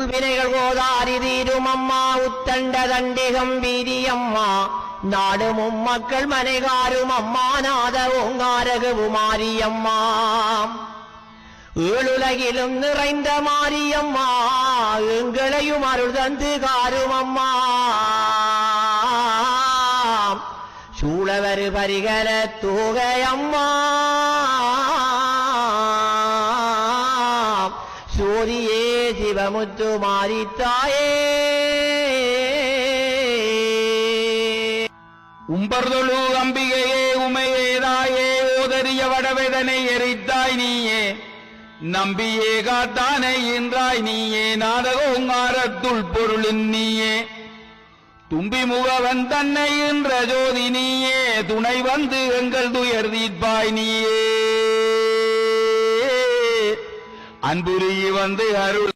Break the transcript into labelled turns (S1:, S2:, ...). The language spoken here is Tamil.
S1: உள்வினைகள் கோதாரி தீரும் அம்மா உத்தண்ட தண்டிகம் வீரியம்மா. நாடுமும் மக்கள் மனைகாரும் அம்மா நாத ஓங்காரகு மாரியம்மா ஏழுலகிலும் நிறைந்த மாரியம்மா எங்களையும் அருள் தந்து காரும் அம்மா சூழவரு பரிகர தூகையம்மா. சூரியே சிவமுத்து மாரித்தாயே.
S2: உம்பர்தொழு அம்பிகையே உமையேதாயே ஓதறிய வடவேதனை எரித்தாய் நீயே. நம்பியே காத்தானை என்றாய் நீயே நாடகோங்காரத்துள் பொருளின் நீயே. தும்பி முகவன் தன்னை என்ற ஜோதி நீயே துணை வந்து எங்கள் துயர் தீர்ப்பாய் நீயே. அன்புருகி வந்து அருள்